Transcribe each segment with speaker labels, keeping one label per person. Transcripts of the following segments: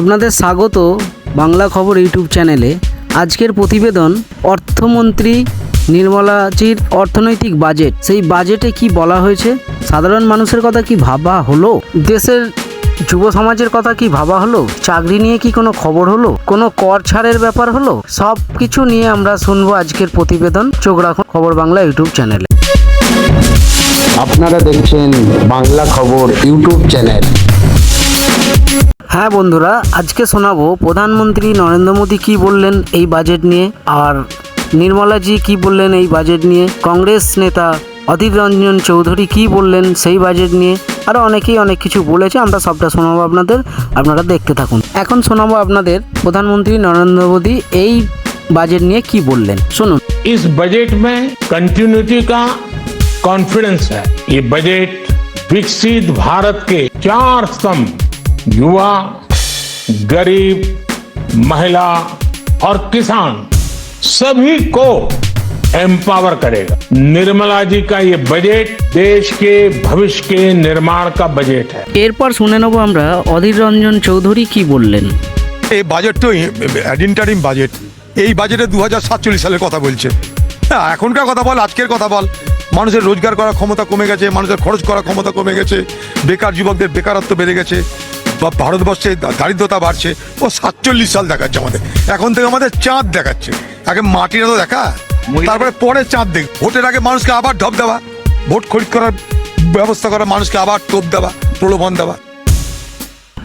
Speaker 1: আপনাদের স্বাগত বাংলা খবর ইউটিউব চ্যানেলে। আজকের প্রতিবেদন, অর্থমন্ত্রী নির্মলাজির অর্থনৈতিক বাজেট। সেই বাজেটে কি বলা হয়েছে? সাধারণ মানুষের কথা কি ভাবা হলো? দেশের যুব সমাজের কথা কি ভাবা হলো? চাকরি নিয়ে কি কোনো খবর হলো? কোনো কর ছাড়ের ব্যাপার হলো? সব কিছু নিয়ে আমরা শুনব আজকের প্রতিবেদন। চোখ রাখুন খবর বাংলা ইউটিউব চ্যানেলে।
Speaker 2: আপনারা দেখছেন বাংলা খবর ইউটিউব চ্যানেল।
Speaker 1: হ্যাঁ বন্ধুরা আজকে শোনাবো প্রধানমন্ত্রী নরেন্দ্র মোদী কি বললেন এই বাজেট নিয়ে আর নির্মলাজি কি বললেন এই বাজেট নিয়ে কংগ্রেস নেতা অধীর রঞ্জন চৌধুরী কি বললেন সেই বাজেট নিয়ে আরও অনেকেই অনেক কিছু বলেছে আমরা সবটা শোনাবো আপনাদের আপনারা দেখতে থাকুন এখন শোনাবো আপনাদের প্রধানমন্ত্রী নরেন্দ্র মোদী এই বাজেট নিয়ে কি বললেন শুনুন
Speaker 3: इस बजट में कंटिन्यूटी का कॉन्फिडेंस है ये बजट विकसित भारत के चार स्तंभ युवा गरीब महिला और किसान सभी को एम्पावर करेगा निर्मला जी का ये बजट देश के भविष्य के निर्माण का बजट है
Speaker 1: এরপর শুনে নেবো আমরা অধীর রঞ্জন চৌধুরী কি বললেন
Speaker 4: এই বাজেট তো ইন্টারিম বাজেট এই বাজেটে দু হাজার সাতচল্লিশ সালের কথা বলছে হ্যাঁ এখনকার কথা বল আজকের কথা বল মানুষের রোজগার করার ক্ষমতা কমে গেছে মানুষের খরচ করার ক্ষমতা কমে গেছে বেকার যুবকদের বেকারত্ব বেড়ে গেছে বা ভারতবর্ষে দারিদ্রতা বাড়ছে ও সাতচল্লিশ সাল দেখাচ্ছে আমাদের। এখন থেকে আমাদের চাঁদ দেখাচ্ছে। আগে মাটির তো দেখা তারপরে পরে চাঁদ দেখ ভোটের আগে মানুষকে আবার ঢপ দেওয়া ভোট খরিদ করার ব্যবস্থা করা মানুষকে আবার টোপ দেওয়া প্রলোভন দেওয়া।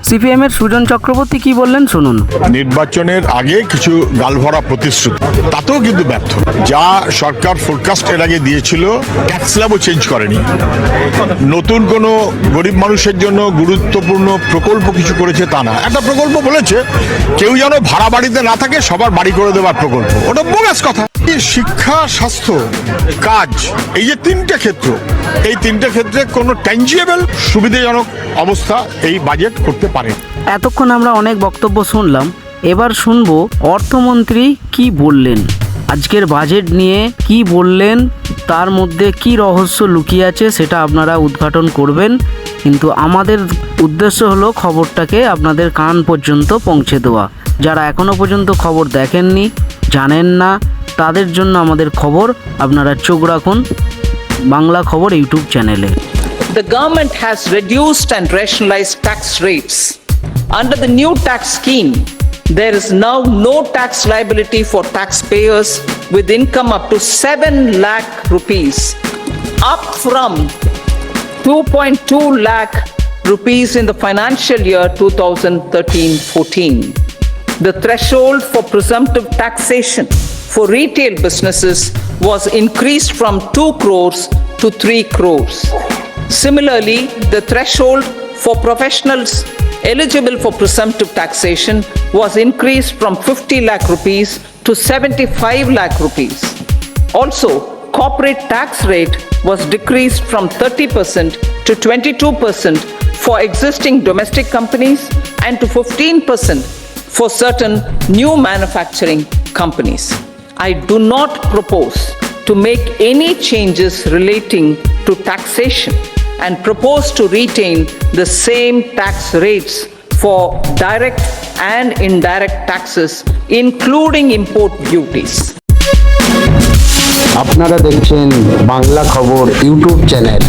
Speaker 1: সিপিএম এর সুজন চক্রবর্তী কি বললেন শুনুন।
Speaker 5: নির্বাচনের আগে কিছু গালভরা প্রতিশ্রুতি, তাতেও কিন্তু ব্যর্থ। যা সরকার ফোরকাস্ট এর আগে দিয়েছিল ট্যাক্স স্ল্যাবও চেঞ্জ করেনি। নতুন কোনো গরিব মানুষের জন্য গুরুত্বপূর্ণ প্রকল্প কিছু করেছে তা না। একটা প্রকল্প বলেছে, কেউ যেন ভাড়া বাড়িতে না থাকে, সবার বাড়ি করে দেওয়ার প্রকল্প। ওটা বোগাস কথা। শিক্ষা, স্বাস্থ্য, কাজ, এই যে তিনটে ক্ষেত্র, এই তিনটে ক্ষেত্রে কোনো ট্যাঞ্জিয়েবল সুবিধাজনক অবস্থা এই বাজেট করতে পারে।
Speaker 1: এতক্ষণ আমরা অনেক বক্তব্য শুনলাম, এবার শুনব অর্থমন্ত্রী কি বললেন? আজকের বাজেট নিয়ে কি বললেন, তার মধ্যে কি রহস্য লুকিয়ে আছে সেটা আপনারা উদ্ঘাটন করবেন, কিন্তু আমাদের উদ্দেশ্য হলো খবরটাকে আপনাদের কান পর্যন্ত পৌঁছে দেওয়া। যারা এখনও পর্যন্ত খবর দেখেননি, জানেন না তাদের জন্য আমাদের খবর আপনারা চোখ রাখুন বাংলা খবর ইউটিউব চ্যানেলে
Speaker 6: the government has reduced and rationalized tax rates. Under the new tax scheme, there is now no tax liability for taxpayers with income up to 7 lakh rupees, up from 2.2 lakh rupees in the financial year 2013-14. The threshold for presumptive taxation for retail businesses was increased from 2 crores to 3 crores. Similarly, the threshold for professionals eligible for presumptive taxation was increased from 50 lakh rupees to 75 lakh rupees. Also, corporate tax rate was decreased from 30% to 22% for existing domestic companies and to 15% for certain new manufacturing companies. I do not propose to make any changes relating to taxation and propose to retain the same tax rates for direct and indirect taxes, including import duties.
Speaker 2: আপনারা দেখছেন বাংলা খবর YouTube channel